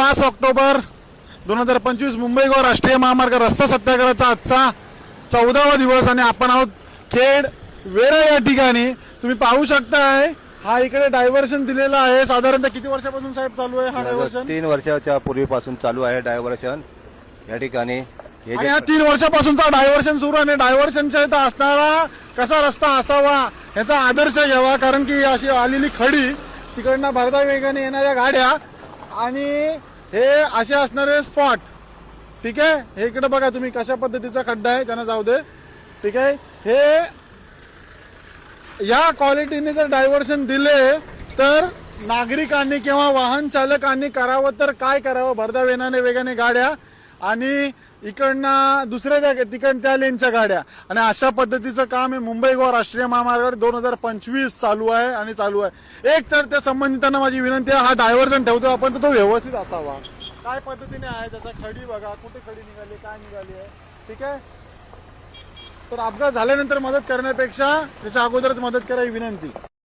पाच ऑक्टोबर दोन हजार पंचवीस मुंबई गोवा राष्ट्रीय महामार्ग रस्ता सत्याग्रहाचा आजचा चौदावा दिवस आणि आपण आहोत खेड वेरा या ठिकाणी. तुम्ही पाहू शकताय हा इकडे डायव्हर्शन दिलेला आहे. साधारणतः किती वर्षापासून साहेब चालू आहे हा डायव्हर्शन तीन वर्षाच्या पूर्वीपासून चालू आहे डायव्हर्शन या ठिकाणी हे आणि जे हा तीन वर्षापासूनचा डायव्हर्शन सुरू आहे डायव्हर्शनच्या इथं असणारा कसा रस्ता असावा याचा आदर्श घ्यावा कारण की अशी आलेली खडी तिकडनं भरदा वेगाने येणाऱ्या गाड्या आणि हे असे असणारे स्पॉट ठीक आहे? हे इकडे बघा तुम्ही कशा पद्धतीचा खड्डा आहे त्यांना जाऊ दे. ठीक आहे? हे या क्वालिटीने जर डायव्हर्शन दिले तर नागरिकांनी किंवा वाहन चालकांनी करावं तर काय करावं? भरदा वेनाने वेगाने गाड्या आणि इकडनं दुसऱ्या त्या तिकडं त्या लेनच्या गाड्या. आणि अशा पद्धतीचं काम हे मुंबई गोवा राष्ट्रीय महामार्गावर दोन हजार पंचवीस चालू आहे आणि चालू आहे. एक तर त्या संबंधितांना माझी विनंती आहे हा डायव्हर्जन ठेवतो आपण तर तो व्यवस्थित असावा. काय पद्धतीने आहे त्याचा खडी बघा कुठे खडी निघाली काय निघाली आहे? ठीक आहे? तर अपघात झाल्यानंतर मदत करण्यापेक्षा त्याच्या अगोदरच मदत करावी विनंती.